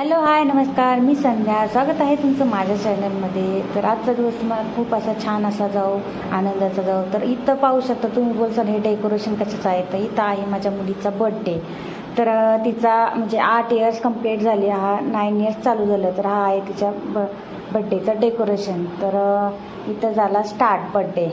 Hello hi नमस्कार. मी संध्या. स्वागत आहे तुमचं माझ्या चॅनलमध्ये. तर आजचा दिवस तुम्हाला खूप असा छान असा जाऊ आनंदाचा जाऊ तर इथं पाहू शकता तुम्ही बोलसाल हे डेकोरेशन कशाचं आहे? तर इथं आहे माझ्या मुलीचा बड्डे तर तिचा म्हणजे आठ इयर्स कंप्लीट झाली. हा नाईन इयर्स चालू झालं. तर हा आहे तिच्या ब बड्डेचं डेकोरेशन तर इथं झाला स्टार्ट बड्डे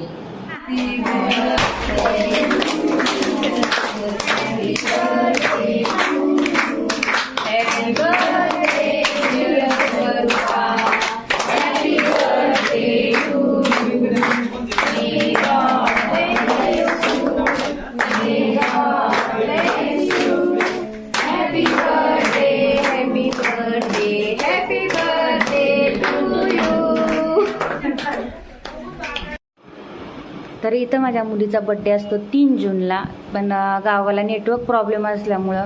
तर इथं माझ्या मुलीचा बड्डे असतो तीन जूनला. पण गावाला नेटवर्क प्रॉब्लेम असल्यामुळं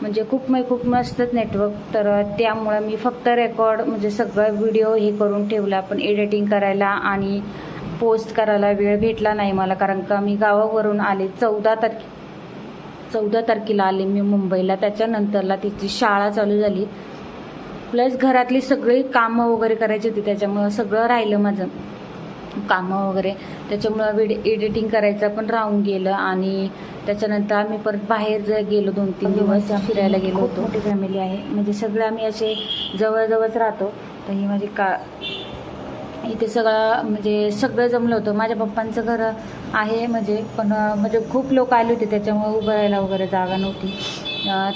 म्हणजे खूप म्हणजे खूप मस्तच नेटवर्क तर त्यामुळं मी फक्त रेकॉर्ड म्हणजे सगळं व्हिडिओ हे करून ठेवला. पण एडिटिंग करायला आणि पोस्ट करायला वेळ भेटला नाही मला. कारण का मी गावावरून आले चौदा तारखे चौदा तारखेला आले मी मुंबईला. त्याच्यानंतरला तिची शाळा चालू झाली. प्लस घरातली सगळी कामं वगैरे करायची होती. त्याच्यामुळं सगळं राहिलं माझं. कामं वगैरे. त्याच्यामुळं व्हिडिओ एडिटिंग करायचं पण राहून गेलं आणि त्याच्यानंतर आम्ही परत बाहेर जर गेलो दोन तीन दिवस फिरायला गेलो होतो. मोठी फॅमिली आहे. म्हणजे सगळं आम्ही असे जवळजवळच राहतो. तर ही माझी का इथे सगळं म्हणजे सगळं जमलं होतं. माझ्या पप्पांचं घर आहे म्हणजे पण म्हणजे खूप लोक आले होते. त्याच्यामुळं उभं राहायला वगैरे जागा नव्हती.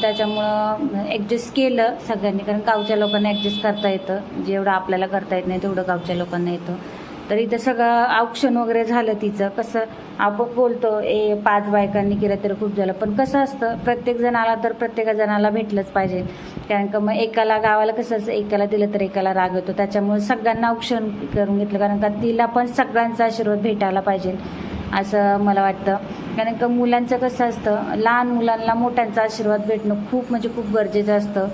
त्याच्यामुळं ॲडजस्ट केलं सगळ्यांनी. कारण गावच्या लोकांना ॲडजस्ट करता येतं. जेवढं आपल्याला करता येत नाही तेवढं गावच्या लोकांना येतं. तर इथं सगळं औक्षण वगैरे झालं तिचं. कसं आपण बोलतो ए पाच बायकांनी केलं तर खूप झालं. पण कसं असतं प्रत्येक जण आला तर प्रत्येक जणाला भेटलंच पाहिजे. कारण का मग एकाला गावाला कसं असं एकाला दिलं तर एकाला राग येतो. त्याच्यामुळे सगळ्यांना औक्षण करून घेतलं. कारण का तिला पण सगळ्यांचा आशीर्वाद भेटायला पाहिजे असं मला वाटतं. कारण का मुलांचं कसं असतं लहान मुलांना मोठ्यांचा आशीर्वाद भेटणं खूप म्हणजे खूप गरजेचं असतं.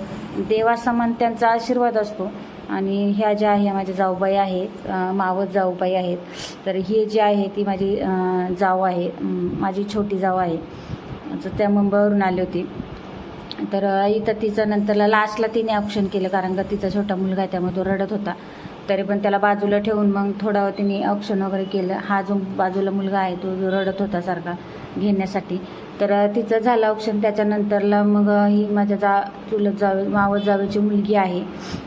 देवासमान त्यांचा आशीर्वाद असतो. आणि ह्या ज्या आहे माझ्या जाऊबाई आहेत अं, मावस जाऊबाई आहेत तर ही जी आहे ती माझी जाऊ आहे माझी छोटी जाऊ आहे. तर त्या मुंबईवरून आली होती. तर इथं तिचं नंतरला लास्टला तिने ऑप्शन केलं कारण का तिचा छोटा मुलगा आहे त्यामुळे तो रडत होता. तरी पण त्याला बाजूला ठेवून मग थोडा तिने ऑप्शन वगैरे केलं. हा जो बाजूला मुलगा आहे तो रडत होता सारखा घेण्यासाठी. तर तिचं झालं ऑप्शन त्याच्यानंतरला मग ही माझ्या जा चुलत जावे मावत जावेची मुलगी आहे.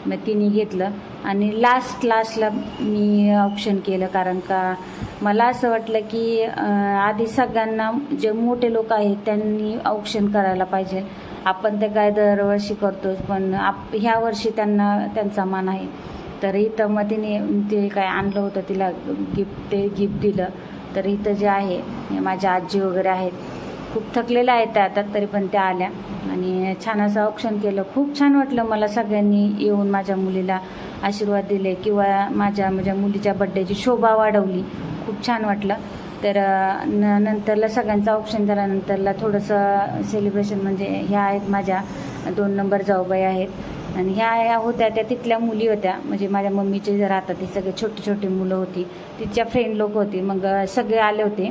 मग तिने घेतलं. आणि लास्ट लास्टला मी ऑप्शन केलं. कारण का मला असं वाटलं की आधी सगळ्यांना जे मोठे लोक आहेत त्यांनी औक्षण करायला पाहिजे. आपण ते काय दरवर्षी करतोच पण आप ह्या वर्षी त्यांना त्यांचा मान आहे. तर इथं मग तिने ते काय आणलं होतं तिला गिफ्ट ते गिफ्ट दिलं. तर इथं जे आहे माझ्या आजी वगैरे आहेत खूप थकलेल्या आहेत त्या आता तरी पण त्या आल्या. आणि छान असं ऑप्शन केलं. खूप छान वाटलं मला सगळ्यांनी येऊन माझ्या मुलीला आशीर्वाद दिले किंवा माझ्या माझ्या मुलीच्या बड्डेची शोभा वाढवली. खूप छान वाटलं. तर न नंतरला सगळ्यांचा ऑप्शन झाल्यानंतरला थोडंसं सेलिब्रेशन म्हणजे ह्या आहेत माझ्या दोन नंबर जाऊबाई आहेत. आणि ह्या ह्या होत्या त्या तिथल्या मुली होत्या. म्हणजे माझ्या मम्मीचे जे राहतात ती सगळे छोटी छोटी मुलं होती. तिच्या फ्रेंड लोक होती. मग सगळे आले होते.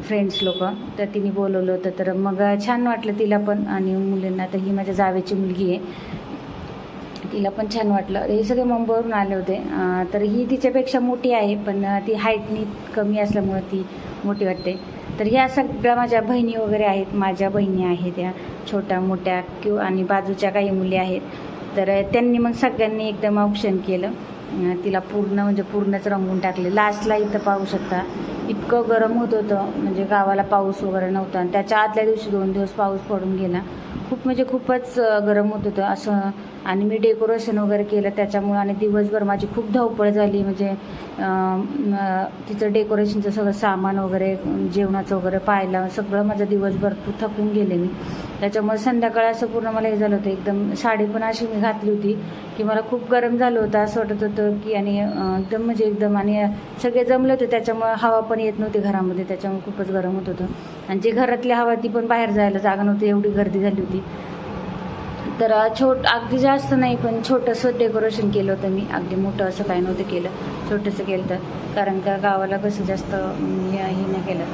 फ्रेंड्स लोक. तर तिने बोलवलं होतं. तर मग छान वाटलं तिला पण. आणि मुलींना तर ही माझ्या जावेची मुलगी आहे. तिला पण छान वाटलं. हे सगळे मुंबईवरून आले होते. तर ही तिच्यापेक्षा मोठी आहे. पण ती हाईटनी कमी असल्यामुळं ती मोठी वाटते. तर ह्या सगळ्या माझ्या बहिणी वगैरे आहेत. माझ्या बहिणी आहेत या छोट्या मोठ्या किंवा आणि बाजूच्या काही मुली आहेत. तर त्यांनी मग सगळ्यांनी एकदम ऑप्शन केलं. तिला पूर्ण म्हणजे पूर्णच रंगून टाकले. लास्टला इथं पाहू शकता इतकं गरम होत होतं. म्हणजे गावाला पाऊस वगैरे नव्हता. आणि त्याच्या आदल्या दिवशी दोन दिवस पाऊस पडून गेला. खूप म्हणजे खूपच गरम होत होतं. असं आणि मी डेकोरेशन वगैरे केलं. त्याच्यामुळं आणि दिवसभर माझी खूप धावपळ झाली. म्हणजे तिचं डेकोरेशनचं सगळं सामान वगैरे जेवणाचं वगैरे पाहिलं सगळं माझं दिवसभर थकून गेले मी. त्याच्यामुळे संध्याकाळ असं पूर्ण मला हे झालं होतं. एकदम साडी पण अशी मी घातली होती की मला खूप गरम झालं होतं. असं वाटत होतं की आणि एकदम म्हणजे एकदम आणि सगळे जमले होते. त्याच्यामुळे हवा पण येत नव्हती घरामध्ये. त्याच्यामुळे खूपच गरम होत होतं. आणि जे घरातली हवा ती पण बाहेर जायला जागा नव्हती. एवढी गर्दी झाली होती. तर छोट अगदी जास्त नाही पण छोटंसं डेकोरेशन केलं होतं मी. अगदी मोठं असं काही नव्हतं केलं. छोटंसं केलं तर कारण का गावाला कसं जास्त हे हे नाही केलं.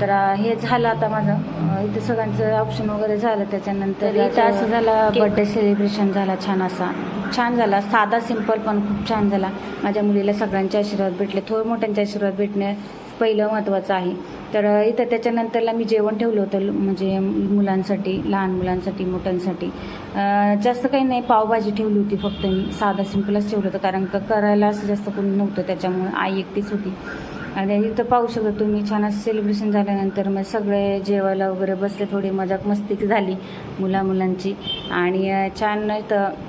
तर हे झालं आता माझं. इथं सगळ्यांचं ऑप्शन वगैरे झालं. त्याच्यानंतर तर इथं असं झालं बड्डे सेलिब्रेशन झाला छान असा. छान झाला. साधा सिंपल पण खूप छान झाला. माझ्या मुलीला सगळ्यांचे आशीर्वाद भेटले. थोर मोठ्यांचे आशीर्वाद भेटणे पहिलं महत्त्वाचं आहे. तर इथं त्याच्यानंतरला मी जेवण ठेवलं होतं. म्हणजे मुलांसाठी लहान मुलांसाठी मोठ्यांसाठी. जास्त काही नाही. पावभाजी ठेवली होती फक्त मी. साधा सिंपलच ठेवलं होतं. कारण का करायला असं जास्त कोणी नव्हतं. त्याच्यामुळे आई एकटीच होती. आणि इथं पाहू शकतो तुम्ही छान असं सेलिब्रेशन झाल्यानंतर मग सगळे जेवायला वगैरे बसले थोडी मजाक मस्ती झाली मुला मुलांची आणि छान इथं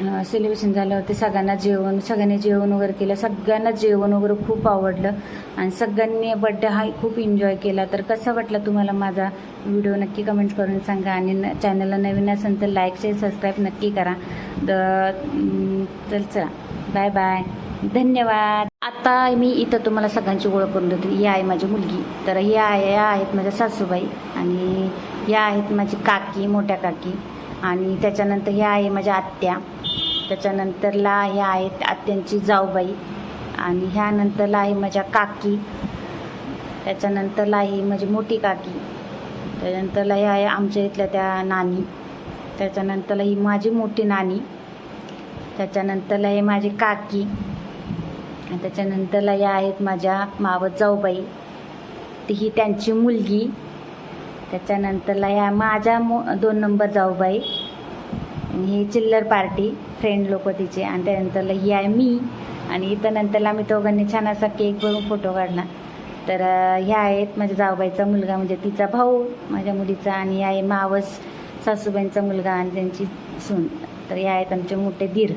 सेलिब्रेशन झालं झाल्यावरती सगळ्यांना जेवण सगळ्यांनी जेवण वगैरे केलं. सगळ्यांना जेवण वगैरे खूप आवडलं. आणि सगळ्यांनी बड्डे हा खूप एन्जॉय केला. तर कसा वाटला तुम्हाला माझा व्हिडिओ नक्की कमेंट करून सांगा. आणि न चॅनलला नवीन असेल तर लाईक शेअर सबस्क्राईब नक्की करा. द चल चला. बाय बाय धन्यवाद. आता मी इथं तुम्हाला सगळ्यांची ओळख करून देते. ही आहे माझी मुलगी. तर ही आहे या आहेत माझ्या सासूबाई आणि या आहेत माझी काकी मोठ्या काकी. आणि त्याच्यानंतर ह्या आहे माझ्या आत्या. त्याच्यानंतरला ह्या आहेत आत्यांची जाऊबाई. आणि ह्यानंतरला आहे माझ्या काकी. त्याच्यानंतरला आहे माझी मोठी काकी. त्याच्यानंतरला ह्या आहे आमच्या इथल्या त्या नानी. त्याच्यानंतरला ही माझी मोठी नानी. त्याच्यानंतरला हे माझी काकी. आणि त्याच्यानंतरला या आहेत माझ्या मावत जाऊबाई. ती ही त्यांची मुलगी. त्याच्यानंतरला या माझ्या मो दोन नंबर जाऊबाई. ही चिल्लर पार्टी फ्रेंड लोक तिचे. आणि त्यानंतरला ही आहे मी. आणि इथं नंतरला आम्ही दोघांनी छान असा केक बघून फोटो काढला तर ह्या आहेत माझ्या जाऊबाईचा मुलगा म्हणजे तिचा भाऊ माझ्या मुलीचा. आणि या आहे मावस सासूबाईंचा मुलगा आणि त्यांची सून. तर ह्या आहेत आमचे मोठे दीर.